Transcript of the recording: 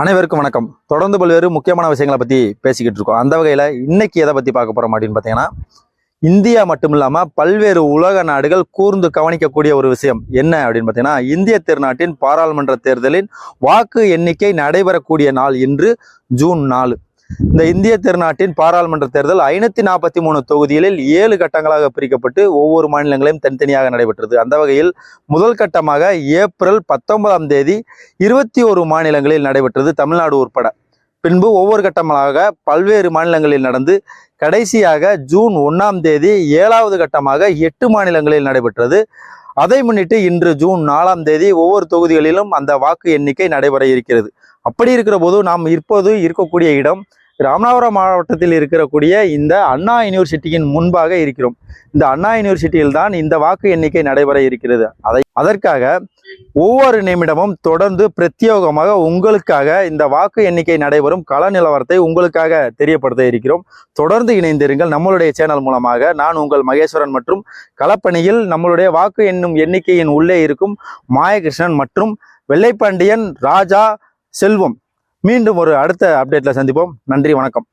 அனைவருக்கும் வணக்கம். தொடர்ந்து பல்வேறு முக்கியமான விஷயங்களை பற்றி பேசிக்கிட்டு இருக்கோம். அந்த வகையில் இன்னைக்கு எதை பற்றி பார்க்க போகிறோம் அப்படின்னு பார்த்தீங்கன்னா இந்தியா மட்டும் இல்லாமல் பல்வேறு உலக நாடுகள் கூர்ந்து கவனிக்கக்கூடிய ஒரு விஷயம் என்ன அப்படின்னு பார்த்தீங்கன்னா இந்திய திருநாட்டின் பாராளுமன்ற தேர்தலின் வாக்கு எண்ணிக்கை நடைபெறக்கூடிய நாள் இன்று ஜூன் நாலு. இந்த இந்திய திருநாட்டின் பாராளுமன்ற தேர்தல் ஐநூத்தி நாற்பத்தி மூணு தொகுதிகளில் ஏழு கட்டங்களாக பிரிக்கப்பட்டு ஒவ்வொரு மாநிலங்களையும் தனித்தனியாக நடைபெற்றது. அந்த வகையில் முதல் கட்டமாக ஏப்ரல் பத்தொன்பதாம் தேதி இருபத்தி ஒரு மாநிலங்களில் நடைபெற்றது தமிழ்நாடு உட்பட. பின்பு ஒவ்வொரு கட்டமாக பல்வேறு மாநிலங்களில் நடந்து கடைசியாக ஜூன் ஒன்றாம் தேதி ஏழாவது கட்டமாக எட்டு மாநிலங்களில் நடைபெற்றது. அதை முன்னிட்டு இன்று ஜூன் நாலாம் தேதி ஒவ்வொரு தொகுதிகளிலும் அந்த வாக்கு எண்ணிக்கை நடைபெற இருக்கிறது. அப்படி இருக்கிற போது நாம் இப்போது இருக்கக்கூடிய இடம் ராமநாதபுரம் மாவட்டத்தில் இருக்கக்கூடிய இந்த அண்ணா யூனிவர்சிட்டியின் முன்பாக இருக்கிறோம். இந்த அண்ணா யூனிவர்சிட்டியில் தான் இந்த வாக்கு எண்ணிக்கை நடைபெற இருக்கிறது. அதை அதற்காக ஒவ்வொரு நிமிடமும் தொடர்ந்து பிரத்யேகமாக உங்களுக்காக இந்த வாக்கு எண்ணிக்கை நடைபெறும் கள நிலவரத்தை உங்களுக்காக தெரியப்படுத்த இருக்கிறோம். தொடர்ந்து இணைந்திருங்கள். நம்மளுடைய சேனல் மூலமாக நான் உங்கள் மகேஸ்வரன் மற்றும் களப்பணியில் நம்மளுடைய வாக்கு எண்ணும் எண்ணிக்கையின் உள்ளே இருக்கும் மாயகிருஷ்ணன் மற்றும் வெள்ளைப்பாண்டியன் ராஜா செல்வம். மீண்டும் ஒரு அடுத்த அப்டேட்ல சந்திப்போம். நன்றி வணக்கம்.